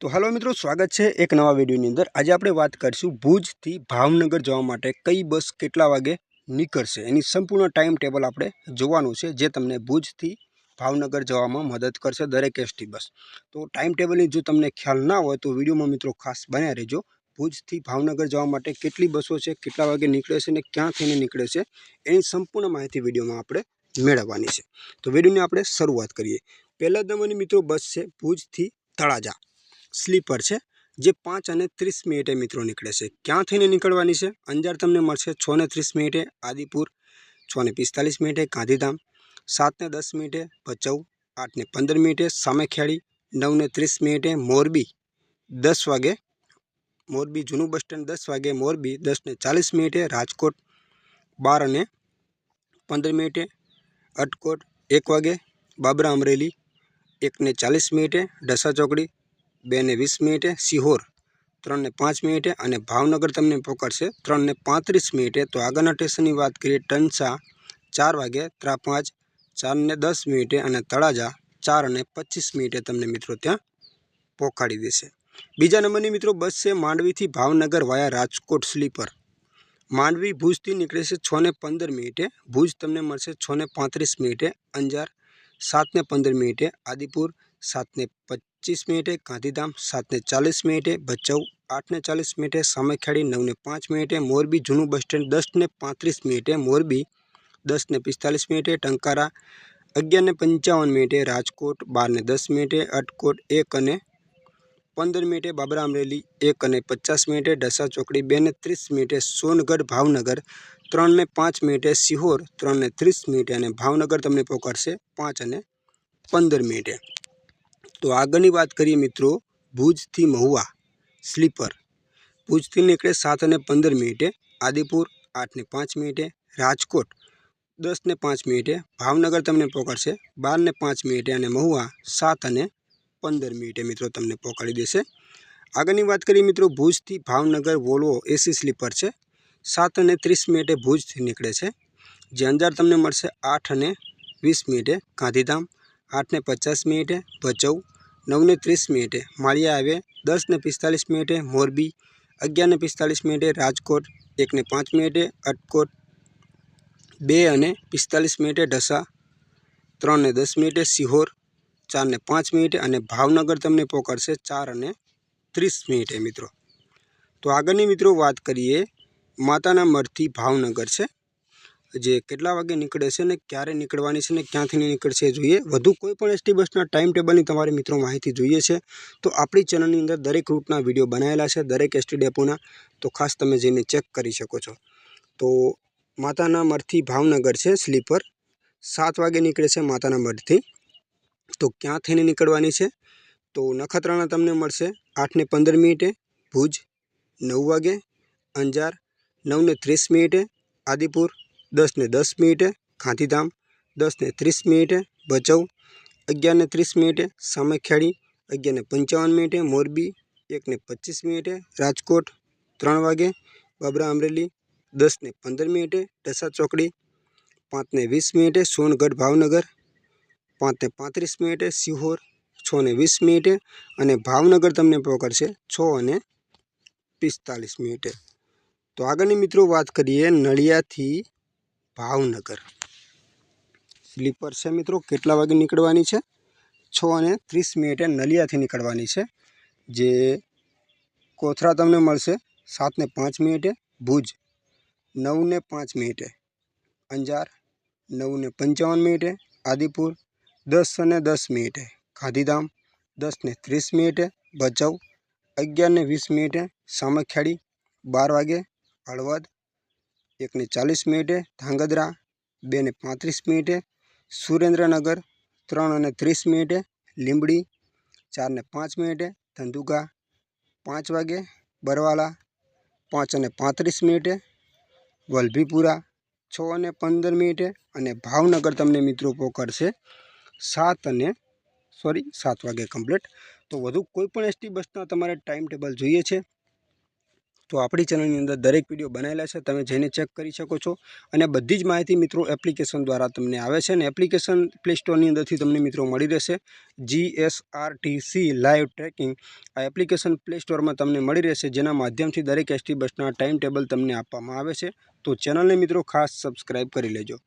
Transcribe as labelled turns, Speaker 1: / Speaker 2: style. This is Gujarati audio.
Speaker 1: તો હાલો મિત્રો, સ્વાગત છે એક નવા વિડીયોની અંદર. આજે આપણે વાત કરીશું ભુજથી ભાવનગર જવા માટે કઈ બસ કેટલા વાગે નીકળશે. એની સંપૂર્ણ ટાઈમ ટેબલ આપણે જોવાનું છે, જે તમને ભુજથી ભાવનગર જવામાં મદદ કરશે દરેક એસટી બસ. તો ટાઈમ ટેબલની જો તમને ખ્યાલ ના હોય, તો વિડીયોમાં મિત્રો ખાસ બન્યા રહેજો. ભુજથી ભાવનગર જવા માટે કેટલી બસો છે, કેટલા વાગે નીકળે છે અને ક્યાં થઈને નીકળે છે, એની સંપૂર્ણ માહિતી વિડીયોમાં આપણે મેળવવાની છે. તો વિડીયોની આપણે શરૂઆત કરીએ. પહેલા નંબરની મિત્રો બસ છે ભુજથી તળાજા. સ્લીપર છે, જે પાંચ અને ત્રીસ મિનિટે મિત્રો નીકળે છે. ક્યાં થઈને નીકળવાની છે? અંજાર તમને મળશે છ ને ત્રીસ મિનિટે આદિપુર, છ ને પિસ્તાલીસ મિનિટે ગાંધીધામ, સાત ને દસ મિનિટે ભચાઉ, આઠ ને પંદર મિનિટે સામેખેડી, નવ ને ત્રીસ મિનિટે મોરબી, દસ વાગે મોરબી જૂનું બસ સ્ટેન્ડ, દસ વાગે મોરબી, દસ ને ચાલીસ મિનિટે રાજકોટ, બાર અને પંદર મિનિટે અટકોટ, એક વાગે બાબરા અમરેલી, એક ને ચાલીસ મિનિટે ઢસા ચોકડી બે ને વીસ મિનિટે સિહોર ત્રણ ને પાંચ મિનિટે અને ભાવનગર તમને પકડશે ત્રણ ને પાંત્રીસ મિનિટે. તો આગળના સ્ટેશનની વાત કરીએ ટનસા ચાર વાગે ત્રા પાંચ ચાર ને દસ મિનિટે અને તળાજા ચાર અને પચીસ મિનિટે તમને મિત્રો ત્યાં પહોંચાડી દેશે. બીજા નંબરની મિત્રો બસ છે માંડવીથી ભાવનગર વાયા રાજકોટ સ્લીપર. માંડવી ભુજથી નીકળે છે છ ને પંદર મિનિટે, ભુજ તમને મળશે છ ને પાંત્રીસ મિનિટે, અંજાર સાત ને પંદર મિનિટે, આદિપુર સાત ને પચીસ મિનિટે ગાંધીધામ, સાતને ચાલીસ મિનિટે ભચાઉ, આઠને ચાલીસ મિનિટે સામેખેડી, નવને પાંચ મિનિટે મોરબી, જૂનું બસ સ્ટેન્ડ દસને પાંત્રીસ મિનિટે મોરબી, દસને પિસ્તાલીસ મિનિટે ટંકારા, અગિયારને પંચાવન મિનિટે રાજકોટ, બારને દસ મિનિટે અટકોટ, એક અને પંદર મિનિટે બાબરા અમરેલી, એક અને પચાસ મિનિટે ઢસા ચોકડી, બેને ત્રીસ મિનિટે સોનગઢ, ભાવનગર, ત્રણને પાંચ મિનિટે સિહોર, ત્રણને ત્રીસ મિનિટે અને ભાવનગર તમને પહોંચાડશે પાંચ અને પંદર મિનિટે. તો આગળની વાત કરીએ મિત્રો ભુજથી મહુવા, સ્લીપર. ભુજથી નીકળે સાત અને પંદર મિનિટે, આદિપુર આઠ ને પાંચ મિનિટે, રાજકોટ દસ ને પાંચ મિનિટે, ભાવનગર તમને પહોંચાડશે બાર ને પાંચ મિનિટે અને મહુવા સાત અને પંદર મિનિટે મિત્રો તમને પહોંચાડી દેશે. આગળની વાત કરીએ મિત્રો ભુજથી ભાવનગર વોલ્વો એસી સ્લીપર છે. સાત અને ત્રીસ મિનિટે ભુજથી નીકળે છે. જે અંજાર તમને મળશે આઠ અને વીસ મિનિટે ગાંધીધામ. આઠ ને પચાસ મિનિટે ભચાઉ નવને ત્રીસ મિનિટે માળિયા આવે, દસને પિસ્તાલીસ મિનિટે મોરબી, અગિયારને પિસ્તાલીસ મિનિટે રાજકોટ, એકને પાંચ મિનિટે અટકોટ, બે અને પિસ્તાલીસ મિનિટે ઢસા, ત્રણને દસ મિનિટે સિહોર, ચારને પાંચ મિનિટે અને ભાવનગર તમને પહોંચાડશે ચાર અને ત્રીસ મિનિટે મિત્રો. તો આગળની મિત્રો વાત કરીએ, માતાના મઢથી ભાવનગર છે. જે કેટલા વાગે નીકળે છે ને ક્યારે નીકળવાની છે ને ક્યાંથી નીકળશે જોઈએ. વધુ કોઈ પણ એસટી બસના ટાઈમ ટેબલની તમારે મિત્રો માહિતી જોઈએ છે. તો આપણી ચેનલની અંદર દરેક રૂટના વીડિયો બનાવેલા છે, દરેક એસટી ડેપોના તો ખાસ તમે જઈને ચેક કરી શકો છો. તો માતાના મરથી ભાવનગર છે સ્લીપર સાત વાગે નીકળે છે માતાના મઢથી. તો ક્યાં થઈને નીકળવાની છે? તો નખત્રાણા તમને મળશે આઠને પંદર મિનિટે, ભુજ નવ વાગે, અંજાર નવને ત્રીસ મિનિટે, આદિપુર દસ ને દસ મિનિટે ગાંધીધામ દસ ને ત્રીસ મિનિટે ભચાઉ અગિયાર ને ત્રીસ મિનિટે સામખિયાળી અગિયાર ને પંચાવન મિનિટે મોરબી એક ને પચીસ મિનિટે રાજકોટ, ત્રણ વાગે બાબરા અમરેલી દસ ને પંદર મિનિટે ઢસા ચોકડી પાંચ ને વીસ મિનિટે સોનગઢ ભાવનગર પાંચ ને પાંત્રીસ મિનિટે સિહોર છ ને વીસ મિનિટે અને ભાવનગર તમને પકડશે છ અને પિસ્તાલીસ મિનિટે. તો આગળની મિત્રો વાત કરીએ નળિયાથી ભાવનગર. સ્લીપર છે મિત્રો, કેટલા વાગે નીકળવાની છે? છ અને ત્રીસ મિનિટે નલિયાથી નીકળવાની છે, જે કોથરા તમને મળશે સાત ને પાંચ મિનિટે, ભુજ નવ ને પાંચ મિનિટે, અંજાર નવ ને પંચાવન મિનિટે, આદિપુર દસ અને દસ મિનિટે ગાંધીધામ દસ ને ત્રીસ મિનિટે, ભચાઉ અગિયાર ને વીસ મિનિટે, સામખિયાળી બાર વાગે, હળવદ એક ને ચાલીસ મિનિટે, ધાંગધ્રા બેને પાંત્રીસ મિનિટે, સુરેન્દ્રનગર ત્રણ અને ત્રીસ મિનિટે, લીંબડી ચારને પાંચ મિનિટે, ધંધુકા પાંચ વાગે, બરવાલા પાંચ અને પાંત્રીસ મિનિટે, વલભીપુરા છ અને પંદર મિનિટે અને ભાવનગર તમને મિત્રો પકડશે સાત અને, સોરી, સાત વાગે કમ્પ્લીટ. તો વધુ કોઈ પણ એસટી બસના તમારે ટાઈમ ટેબલ જોઈએ છે. તો આપણી ચેનલની અંદર દરેક વીડિયો બનાવેલા છે, તમે જઈને ચેક કરી શકો છો. અને બધી જ માહિતી મિત્રો એપ્લિકેશન દ્વારા તમને આવે છે અને એપ્લિકેશન પ્લે સ્ટોરની અંદરથી તમને મિત્રો મળી રહેશે. જીએસઆરટીસી લાઈવ ટ્રેકિંગ આ એપ્લિકેશન પ્લે સ્ટોરમાં તમને મળી રહેશે, જેના માધ્યમથી દરેક એસટી બસના ટાઈમ ટેબલ તમને આપવામાં આવે છે. તો ચેનલને મિત્રો ખાસ સબસ્ક્રાઈબ કરી લેજો.